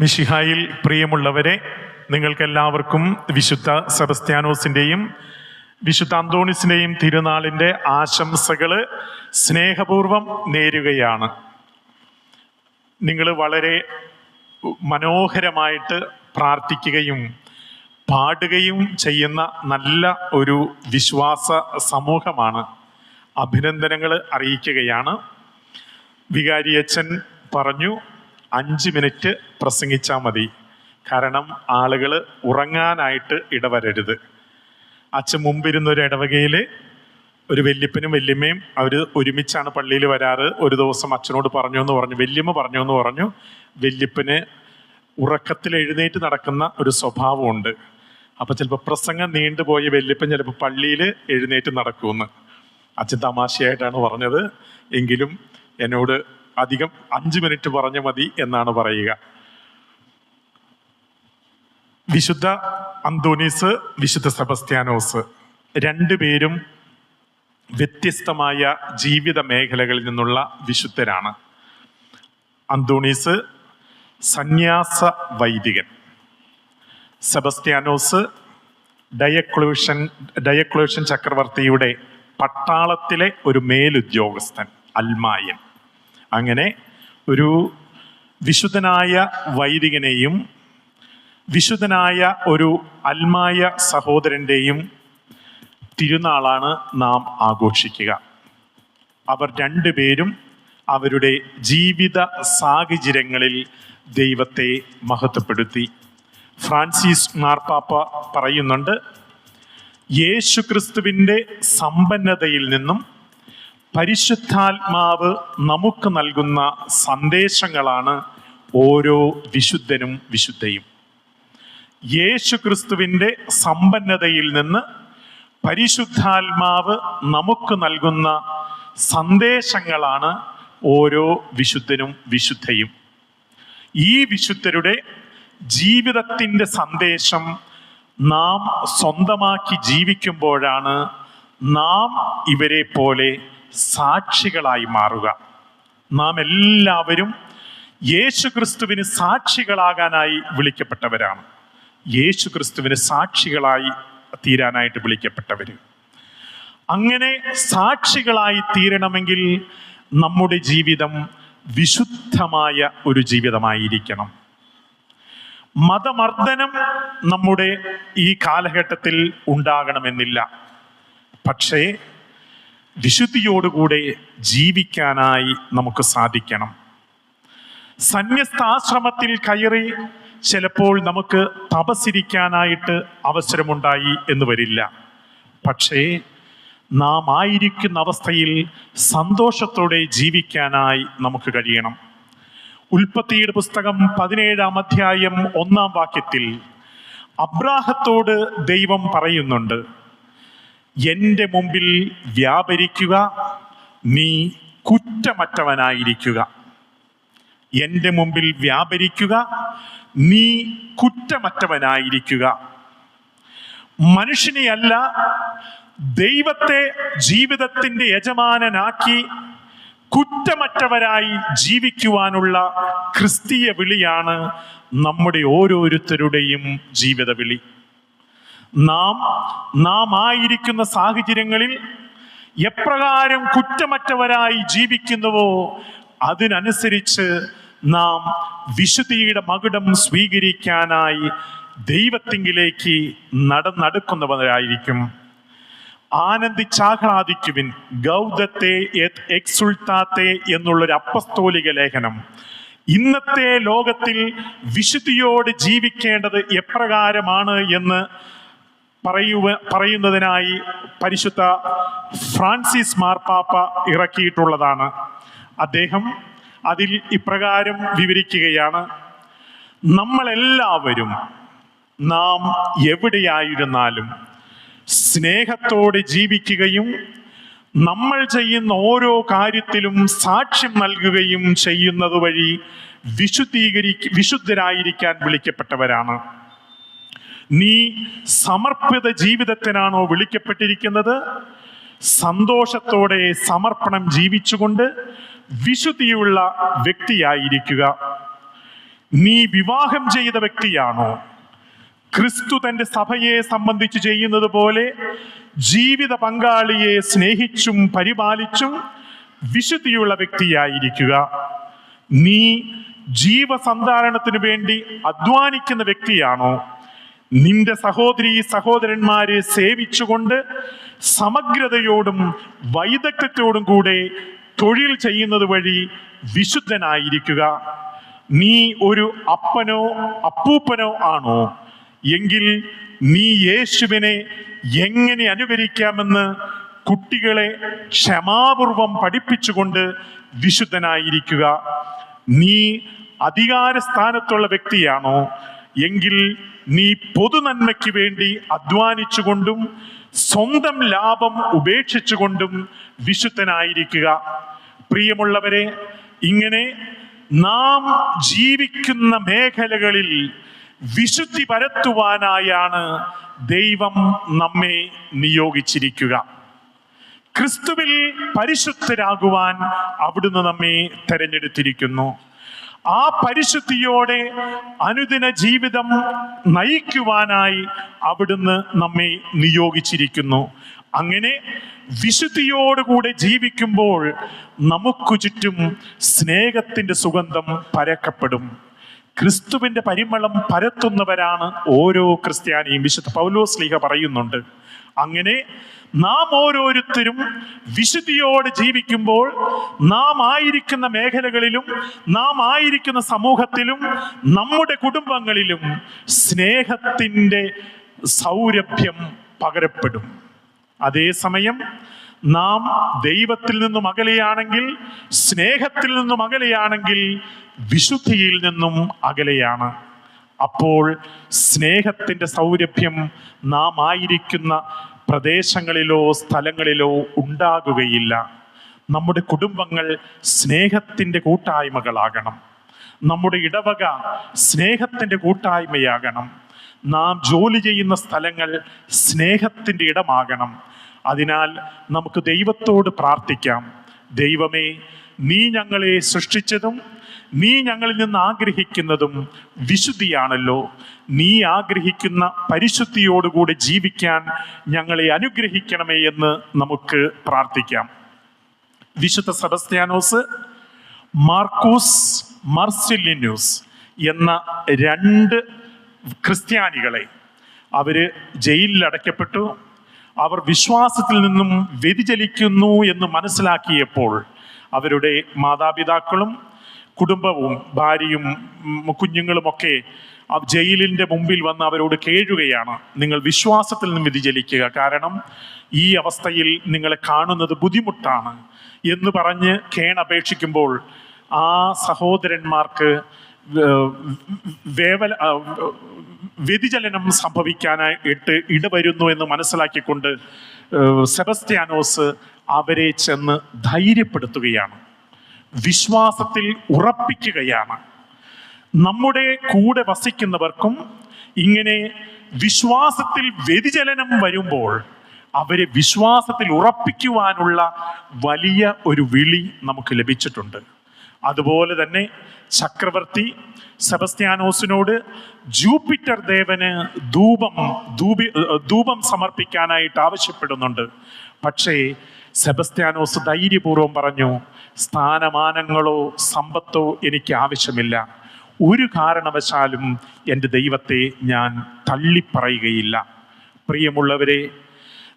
മിഷിഹായിൽ പ്രിയമുള്ളവരെ നിങ്ങൾക്കെല്ലാവർക്കും വിശുദ്ധ സെബസ്ത്യാനോസിന്റെയും വിശുദ്ധ അന്തോണിസിന്റെയും തിരുനാളിന്റെ ആശംസകൾ സ്നേഹപൂർവം നേരുകയാണ്. നിങ്ങൾ വളരെ മനോഹരമായിട്ട് പ്രാർത്ഥിക്കുകയും പാടുകയും ചെയ്യുന്ന നല്ല ഒരു വിശ്വാസ സമൂഹമാണ്. അഭിനന്ദനങ്ങൾ അറിയിക്കുകയാണ്. വികാരിയച്ഛൻ പറഞ്ഞു അഞ്ച് മിനിറ്റ് പ്രസംഗിച്ചാൽ മതി. കാരണം ആളുകൾ ഉറങ്ങാനായിട്ട് ഇടവരരുത്. അച്ഛൻ മുമ്പിരുന്ന ഒരു ഇടവകയിൽ ഒരു വല്യപ്പനും വല്യമ്മയും അവർ ഒരുമിച്ചാണ് പള്ളിയിൽ വരാറ്. ഒരു ദിവസം അച്ഛനോട് പറഞ്ഞു എന്ന് പറഞ്ഞു വല്യമ്മ പറഞ്ഞു എന്ന് പറഞ്ഞു. വല്യപ്പന് ഉറക്കത്തിൽ എഴുന്നേറ്റ് നടക്കുന്ന ഒരു സ്വഭാവമുണ്ട് അപ്പം ചിലപ്പോൾ പ്രസംഗം നീണ്ടുപോയ വല്യപ്പൻ ചിലപ്പോൾ പള്ളിയിൽ എഴുന്നേറ്റ് നടക്കുമെന്ന്. അച്ഛൻ തമാശയായിട്ടാണ് പറഞ്ഞത്. എങ്കിലും എന്നോട് അധികം അഞ്ച് മിനിറ്റ് പറഞ്ഞു മതി എന്നാണ് പറയുക. വിശുദ്ധ അന്തോനീസ് വിശുദ്ധ സെബസ്ത്യാനോസ് രണ്ടുപേരും വ്യത്യസ്തമായ ജീവിത മേഖലകളിൽ നിന്നുള്ള വിശുദ്ധരാണ്. അന്തോണീസ് സന്യാസ വൈദികൻ. സെബസ്ത്യാനോസ് ഡയക്ലൂഷൻ ഡയക്ലൂഷൻ ചക്രവർത്തിയുടെ പട്ടാളത്തിലെ ഒരു മേലുദ്യോഗസ്ഥൻ അൽമായൻ. അങ്ങനെ ഒരു വിശുദ്ധനായ വൈദികനെയും വിശുദ്ധനായ ഒരു അൽമായ സഹോദരന്റെയും തിരുനാളാണ് നാം ആഘോഷിക്കുക. അവർ രണ്ടുപേരും അവരുടെ ജീവിത സാഹചര്യങ്ങളിൽ ദൈവത്തെ മഹത്വപ്പെടുത്തി. ഫ്രാൻസിസ് മാർപ്പാപ്പ പറയുന്നുണ്ട് യേശുക്രിസ്തുവിന്റെ സമ്പന്നതയിൽ നിന്നും പരിശുദ്ധാത്മാവ് നമുക്ക് നൽകുന്ന സന്ദേശങ്ങളാണ് ഓരോ വിശുദ്ധനും വിശുദ്ധയും. യേശു ക്രിസ്തുവിന്റെ സമ്പന്നതയിൽ നിന്ന് പരിശുദ്ധാത്മാവ് നമുക്ക് നൽകുന്ന സന്ദേശങ്ങളാണ് ഓരോ വിശുദ്ധനും വിശുദ്ധയും. ഈ വിശുദ്ധരുടെ ജീവിതത്തിന്റെ സന്ദേശം നാം സ്വന്തമാക്കി ജീവിക്കുമ്പോഴാണ് നാം ഇവരെ പോലെ സാക്ഷികളായി മാറുക. നാം എല്ലാവരും യേശു ക്രിസ്തുവിന് സാക്ഷികളാകാനായി വിളിക്കപ്പെട്ടവരാണ്. യേശു ക്രിസ്തുവിന് സാക്ഷികളായി തീരാനായിട്ട് വിളിക്കപ്പെട്ടവർ അങ്ങനെ സാക്ഷികളായി തീരണമെങ്കിൽ നമ്മുടെ ജീവിതം വിശുദ്ധമായ ഒരു ജീവിതമായിരിക്കണം. മതമർദ്ദനം നമ്മുടെ ഈ കാലഘട്ടത്തിൽ ഉണ്ടാകണമെന്നില്ല. പക്ഷേ വിശുദ്ധിയോടുകൂടെ ജീവിക്കാനായി നമുക്ക് സാധിക്കണം. സന്യസ്താശ്രമത്തിൽ കയറി ചിലപ്പോൾ നമുക്ക് തപസിരിക്കാനായിട്ട് അവസരമുണ്ടായി എന്ന് വരില്ല. പക്ഷേ നാം ആയിരിക്കുന്ന അവസ്ഥയിൽ സന്തോഷത്തോടെ ജീവിക്കാനായി നമുക്ക് കഴിയണം. ഉൽപ്പത്തിയുടെ പുസ്തകം പതിനേഴാം അധ്യായം ഒന്നാം വാക്യത്തിൽ അബ്രാഹത്തോട് ദൈവം പറയുന്നുണ്ട് എന്റെ മുമ്പിൽ വ്യാപരിക്കുക നീ കുറ്റമറ്റവനായിരിക്കുക. എന്റെ മുമ്പിൽ വ്യാപരിക്കുക നീ കുറ്റമറ്റവനായിരിക്കുക. മനുഷ്യനെയല്ല ദൈവത്തെ ജീവിതത്തിന്റെ യജമാനനാക്കി കുറ്റമറ്റവരായി ജീവിക്കുവാനുള്ള ക്രിസ്തീയ വിളിയാണ് നമ്മുടെ ഓരോരുത്തരുടെയും ജീവിത വിളി നാം നാം ആയിരിക്കുന്ന സാഹചര്യങ്ങളിൽ എപ്രകാരം കുറ്റമറ്റവരായി ജീവിക്കുന്നുവോ അതിനനുസരിച്ച് നാം വിശുദ്ധിയുടെ മകുടം സ്വീകരിക്കാനായി ദൈവത്തിങ്കിലേക്ക് നടന്നടുക്കുന്നവരായിരിക്കും. ആനന്ദിച്ചാഹ്ലാദിക്കുവിൻ ഗൗതത്തെ എക്സുൾത്താത്തെ എന്നുള്ളൊരു അപ്പസ്തോലിക ലേഖനം. ഇന്നത്തെ ലോകത്തിൽ വിശുദ്ധിയോട് ജീവിക്കേണ്ടത് എപ്രകാരമാണ് എന്ന് പറയുവ പറയുന്നതിനായി പരിശുദ്ധ ഫ്രാൻസിസ് മാർപ്പാപ്പ ഇറക്കിയിട്ടുള്ളതാണ്. അദ്ദേഹം അതിൽ ഇപ്രകാരം വിവരിക്കുകയാണ് നമ്മളെല്ലാവരും നാം എവിടെയായിരുന്നാലും സ്നേഹത്തോടെ ജീവിക്കുകയും നമ്മൾ ചെയ്യുന്ന ഓരോ കാര്യത്തിലും സാക്ഷ്യം നൽകുകയും ചെയ്യുന്നത് വഴി വിശുദ്ധീകരി വിശുദ്ധരായിരിക്കാൻ വിളിക്കപ്പെട്ടവരാണ്. നീ സമർപ്പിത ജീവിതത്തിനാണോ വിളിക്കപ്പെട്ടിരിക്കുന്നത്? സന്തോഷത്തോടെ സമർപ്പണം ജീവിച്ചുകൊണ്ട് വിശുദ്ധിയുള്ള വ്യക്തിയായിരിക്കുക. നീ വിവാഹം ചെയ്ത വ്യക്തിയാണോ? ക്രിസ്തു തന്റെ സഭയെ സംബന്ധിച്ച് ചെയ്യുന്നത് പോലെ ജീവിത പങ്കാളിയെ സ്നേഹിച്ചും പരിപാലിച്ചും വിശുദ്ധിയുള്ള വ്യക്തിയായിരിക്കുക. നീ ജീവസന്ധാരണത്തിനു വേണ്ടി അധ്വാനിക്കുന്ന വ്യക്തിയാണോ? നിന്റെ സഹോദരി സഹോദരന്മാരെ സേവിച്ചുകൊണ്ട് സമഗ്രതയോടും വൈദഗ്ധ്യത്തോടും കൂടെ തൊഴിൽ ചെയ്യുന്നത് വഴി വിശുദ്ധനായിരിക്കുക. നീ ഒരു അപ്പനോ അപ്പൂപ്പനോ ആണോ? എങ്കിൽ നീ യേശുവിനെ എങ്ങനെ അനുകരിക്കാമെന്ന് കുട്ടികളെ ക്ഷമാപൂർവം പഠിപ്പിച്ചുകൊണ്ട് വിശുദ്ധനായിരിക്കുക. നീ അധികാര സ്ഥാനത്തുള്ള വ്യക്തിയാണോ? എങ്കിൽ നീ പൊതുനന്മയ്ക്ക് വേണ്ടി അധ്വാനിച്ചുകൊണ്ടും സ്വന്തം ലാഭം ഉപേക്ഷിച്ചുകൊണ്ടും വിശുദ്ധനായിരിക്കുക. പ്രിയമുള്ളവരെ ഇങ്ങനെ നാം ജീവിക്കുന്ന മേഖലകളിൽ വിശുദ്ധി പരത്തുവാനായാണ് ദൈവം നമ്മെ നിയോഗിച്ചിരിക്കുക. ക്രിസ്തുവിൽ പരിശുദ്ധരാകുവാൻ അവിടുന്ന് നമ്മെ തെരഞ്ഞെടുത്തിരിക്കുന്നു. ആ പരിശുദ്ധിയോടെ അനുദിന ജീവിതം നയിക്കുവാനായി അവിടുന്ന് നമ്മെ നിയോഗിച്ചിരിക്കുന്നു. അങ്ങനെ വിശുദ്ധിയോടുകൂടെ ജീവിക്കുമ്പോൾ നമുക്കു ചുറ്റും സ്നേഹത്തിന്റെ സുഗന്ധം പരക്കപ്പെടും. ക്രിസ്തുവിന്റെ പരിമളം പരത്തുന്നവരാണ് ഓരോ ക്രിസ്ത്യാനിയും. വിശുദ്ധ പൗലോസ് ലീഹ പറയുന്നുണ്ട് അങ്ങനെ നാം ഓരോരുത്തരും വിശുദ്ധിയോടെ ജീവിക്കുമ്പോൾ നാം ആയിരിക്കുന്ന മേഖലകളിലും നാം ആയിരിക്കുന്ന സമൂഹത്തിലും നമ്മുടെ കുടുംബങ്ങളിലും സ്നേഹത്തിന്റെ സൗരഭ്യം പകരപ്പെടും. അതേസമയം നാം ദൈവത്തിൽ നിന്നും അകലെയാണെങ്കിൽ സ്നേഹത്തിൽ നിന്നും അകലെയാണെങ്കിൽ വിശുദ്ധിയിൽ നിന്നും അകലെയാണ്. അപ്പോൾ സ്നേഹത്തിന്റെ സൗരഭ്യം നാം ആയിരിക്കുന്ന പ്രദേശങ്ങളിലോ സ്ഥലങ്ങളിലോ ഉണ്ടാകുകയില്ല. നമ്മുടെ കുടുംബങ്ങൾ സ്നേഹത്തിന്റെ കൂട്ടായ്മകളാകണം. നമ്മുടെ ഇടവക സ്നേഹത്തിന്റെ കൂട്ടായ്മയാകണം. നാം ജോലി ചെയ്യുന്ന സ്ഥലങ്ങൾ സ്നേഹത്തിന്റെ ഇടമാകണം. അതിനാൽ നമുക്ക് ദൈവത്തോട് പ്രാർത്ഥിക്കാം. ദൈവമേ നീ ഞങ്ങളെ സൃഷ്ടിച്ചതും നീ ഞങ്ങളിൽ നിന്ന് ആഗ്രഹിക്കുന്നതും വിശുദ്ധിയാണല്ലോ. നീ ആഗ്രഹിക്കുന്ന പരിശുദ്ധിയോടുകൂടി ജീവിക്കാൻ ഞങ്ങളെ അനുഗ്രഹിക്കണമേ എന്ന് നമുക്ക് പ്രാർത്ഥിക്കാം. വിശുദ്ധ സെബസ്ത്യാനോസ് മാർക്കൂസ് മർസിലിന്യൂസ് എന്ന രണ്ട് ക്രിസ്ത്യാനികളെ അവർ ജയിലിൽ അടയ്ക്കപ്പെട്ടു. അവർ വിശ്വാസത്തിൽ നിന്നും വ്യതിചലിക്കുന്നു എന്ന് മനസ്സിലാക്കിയപ്പോൾ അവരുടെ മാതാപിതാക്കളും കുടുംബവും ഭാര്യയും കുഞ്ഞുങ്ങളും ഒക്കെ ആ ജയിലിന്റെ മുമ്പിൽ വന്ന് അവരോട് കേഴുകയാണ്. നിങ്ങൾ വിശ്വാസത്തിൽ നിന്ന് വ്യതിചലിക്കുക. കാരണം ഈ അവസ്ഥയിൽ നിങ്ങളെ കാണുന്നത് ബുദ്ധിമുട്ടാണ് എന്ന് പറഞ്ഞ് കേണപേക്ഷിക്കുമ്പോൾ ആ സഹോദരന്മാർക്ക് വേവല വ്യതിചലനം സംഭവിക്കാനായിട്ട് ഇടവരുന്നു എന്ന് മനസ്സിലാക്കിക്കൊണ്ട് സെബസ്റ്റ്യാനോസ് അവരെ ചെന്ന് ധൈര്യപ്പെടുത്തുകയാണ്. വിശ്വാസത്തിൽ ഉറപ്പിക്കുകയാണ്. നമ്മുടെ കൂടെ വസിക്കുന്നവർക്കും ഇങ്ങനെ വിശ്വാസത്തിൽ വ്യതിചലനം വരുമ്പോൾ അവരെ വിശ്വാസത്തിൽ ഉറപ്പിക്കുവാനുള്ള വലിയ ഒരു വിളി നമുക്ക് ലഭിച്ചിട്ടുണ്ട്. അതുപോലെ തന്നെ ചക്രവർത്തി സെബസ്ത്യാനോസിനോട് ജൂപ്പിറ്റർ ദേവന് ധൂപം ധൂപി ധൂപം സമർപ്പിക്കാനായിട്ട് ആവശ്യപ്പെടുന്നുണ്ട്. പക്ഷേ സെബസ്ത്യാനോസ് ധൈര്യപൂർവം പറഞ്ഞു സ്ഥാനമാനങ്ങളോ സമ്പത്തോ എനിക്ക് ആവശ്യമില്ല. ഒരു കാരണവശാലും എന്റെ ദൈവത്തെ ഞാൻ തള്ളിപ്പറയുകയില്ല. പ്രിയമുള്ളവരെ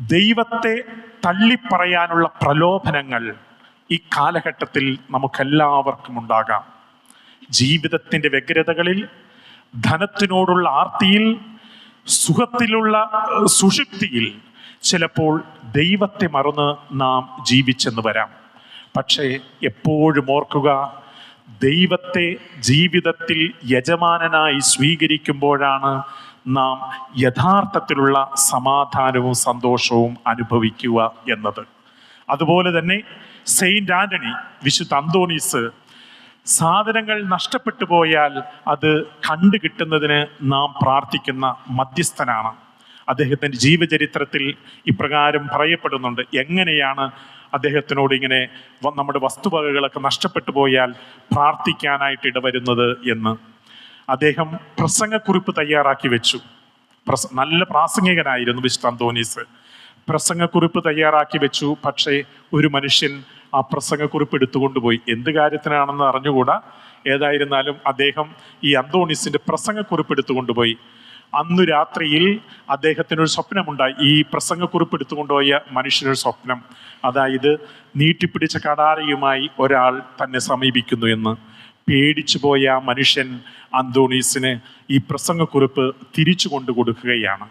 ദൈവത്തെ തള്ളിപ്പറയാനുള്ള പ്രലോഭനങ്ങൾ ഈ കാലഘട്ടത്തിൽ നമുക്കെല്ലാവർക്കും ഉണ്ടാകാം. ജീവിതത്തിന്റെ വ്യഗ്രതകളിൽ ധനത്തിനോടുള്ള ആർത്തിയിൽ സുഖത്തിലുള്ള സുഷുപ്തിയിൽ ചിലപ്പോൾ ദൈവത്തെ മറന്ന് നാം ജീവിച്ചെന്ന് വരാം. പക്ഷേ എപ്പോഴും ഓർക്കുക ദൈവത്തെ ജീവിതത്തിൽ യജമാനനായി സ്വീകരിക്കുമ്പോഴാണ് നാം യഥാർത്ഥത്തിലുള്ള സമാധാനവും സന്തോഷവും അനുഭവിക്കുക എന്നത്. അതുപോലെ തന്നെ സെയിന്റ് ആന്റണി വിശുദ്ധ അന്തോണീസ് സാധനങ്ങൾ നഷ്ടപ്പെട്ടു പോയാൽ അത് കണ്ടു കിട്ടുന്നതിന് നാം പ്രാർത്ഥിക്കുന്ന മധ്യസ്ഥനാണ്. അദ്ദേഹത്തിന്റെ ജീവചരിത്രത്തിൽ ഇപ്രകാരം പറയപ്പെടുന്നുണ്ട്. എങ്ങനെയാണ് അദ്ദേഹത്തിനോട് ഇങ്ങനെ നമ്മുടെ വസ്തുവകകളൊക്കെ നഷ്ടപ്പെട്ടു പോയാൽ പ്രാർത്ഥിക്കാനായിട്ട് ഇടവരുന്നത് എന്ന്. അദ്ദേഹം പ്രസംഗക്കുറിപ്പ് തയ്യാറാക്കി വെച്ചു. പ്രസ നല്ല പ്രാസംഗികനായിരുന്നു വിശുദ്ധ അന്തോണീസ്. പ്രസംഗക്കുറിപ്പ് തയ്യാറാക്കി വെച്ചു. പക്ഷേ ഒരു മനുഷ്യൻ ആ പ്രസംഗക്കുറിപ്പ് എടുത്തുകൊണ്ടുപോയി. എന്ത് കാര്യത്തിനാണെന്ന് അറിഞ്ഞുകൂടാ? ഏതായിരുന്നാലും അദ്ദേഹം ഈ അന്തോണീസിന്റെ പ്രസംഗക്കുറിപ്പ് എടുത്തുകൊണ്ടുപോയി. അന്നു രാത്രിയിൽ അദ്ദേഹത്തിനൊരു സ്വപ്നമുണ്ടായി. ഈ പ്രസംഗക്കുറിപ്പ് എടുത്തുകൊണ്ടുപോയ മനുഷ്യനൊരു സ്വപ്നം. അതായത് നീട്ടിപ്പിടിച്ച കടാരയുമായി ഒരാൾ തന്നെ സമീപിക്കുന്നു എന്ന്. പേടിച്ചു പോയ മനുഷ്യൻ അന്തോണീസിന് ഈ പ്രസംഗക്കുറിപ്പ് തിരിച്ചു കൊണ്ടു കൊടുക്കുകയാണ്.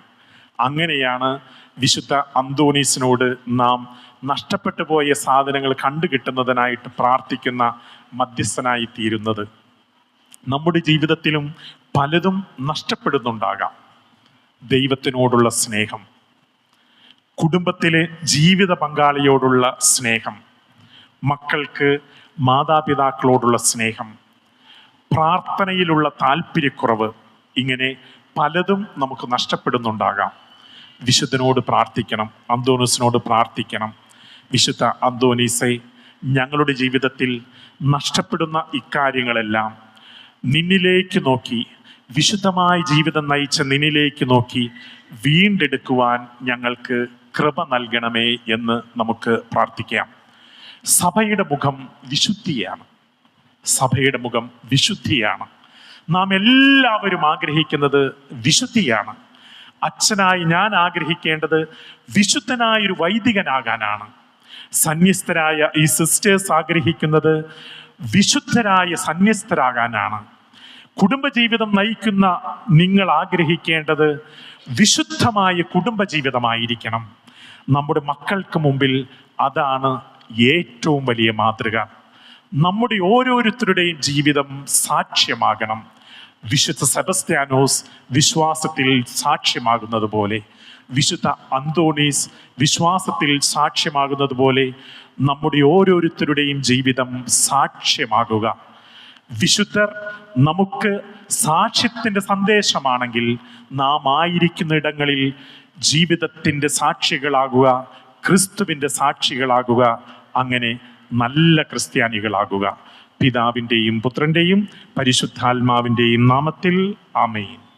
അങ്ങനെയാണ് വിശുദ്ധ അന്തോണീസിനോട് നാം നഷ്ടപ്പെട്ടു പോയ സാധനങ്ങൾ കണ്ടുകിട്ടുന്നതിനായിട്ട് പ്രാർത്ഥിക്കുന്ന മധ്യസ്ഥനായി തീരുന്നത് നമ്മുടെ ജീവിതത്തിലും പലതും നഷ്ടപ്പെടുന്നുണ്ടാകാം. ദൈവത്തിനോടുള്ള സ്നേഹം കുടുംബത്തിലെ ജീവിത പങ്കാളിയോടുള്ള സ്നേഹം മക്കൾക്ക് മാതാപിതാക്കളോടുള്ള സ്നേഹം പ്രാർത്ഥനയിലുള്ള താല്പര്യക്കുറവ് ഇങ്ങനെ പലതും നമുക്ക് നഷ്ടപ്പെടുന്നുണ്ടാകാം. വിശുദ്ധനോട് പ്രാർത്ഥിക്കണം അന്തോണീസിനോട് പ്രാർത്ഥിക്കണം. വിശുദ്ധ അന്തോണീസെ ഞങ്ങളുടെ ജീവിതത്തിൽ നഷ്ടപ്പെടുന്ന ഇക്കാര്യങ്ങളെല്ലാം നിന്നിലേക്ക് നോക്കി. വിശുദ്ധമായ ജീവിതം നയിച്ച നിന്നിലേക്ക് നോക്കി. വീണ്ടെടുക്കുവാൻ ഞങ്ങൾക്ക് കൃപ നൽകണമേ എന്ന് നമുക്ക് പ്രാർത്ഥിക്കാം. സഭയുടെ മുഖം വിശുദ്ധിയാണ്. സഭയുടെ മുഖം വിശുദ്ധിയാണ്. നാം എല്ലാവരും ആഗ്രഹിക്കുന്നത് വിശുദ്ധിയാണ്. അച്ഛനായി ഞാൻ ആഗ്രഹിക്കേണ്ടത് വിശുദ്ധനായൊരു വൈദികനാകാനാണ്. സന്യസ്തരായ ഈ സിസ്റ്റേഴ്സ് ആഗ്രഹിക്കുന്നത് വിശുദ്ധരായ സന്യസ്തരാകാനാണ്. കുടുംബജീവിതം നയിക്കുന്ന നിങ്ങൾ ആഗ്രഹിക്കേണ്ടത് വിശുദ്ധമായ കുടുംബജീവിതമായിരിക്കണം. നമ്മുടെ മക്കൾക്ക് മുമ്പിൽ അതാണ് ഏറ്റവും വലിയ മാതൃക. നമ്മുടെ ഓരോരുത്തരുടെയും ജീവിതം സാക്ഷ്യമാകണം. വിശുദ്ധ സെബസ്ത്യാനോസ് വിശ്വാസത്തിൽ സാക്ഷ്യമാകുന്നത് പോലെ വിശുദ്ധ അന്തോണീസ് വിശ്വാസത്തിൽ സാക്ഷ്യമാകുന്നത് പോലെ നമ്മുടെ ഓരോരുത്തരുടെയും ജീവിതം സാക്ഷ്യമാകുക. വിശുദ്ധർ നമുക്ക് സാക്ഷ്യത്തിന്റെ സന്ദേശമാണെങ്കിൽ നാം ആയിരിക്കുന്ന ഇടങ്ങളിൽ ജീവിതത്തിന്റെ സാക്ഷികളാകുക ക്രിസ്തുവിന്റെ സാക്ഷികളാകുക അങ്ങനെ നല്ല ക്രിസ്ത്യാനികളാകുക. പിതാവിന്റെയും പുത്രന്റെയും പരിശുദ്ധാത്മാവിന്റെയും നാമത്തിൽ ആമേൻ.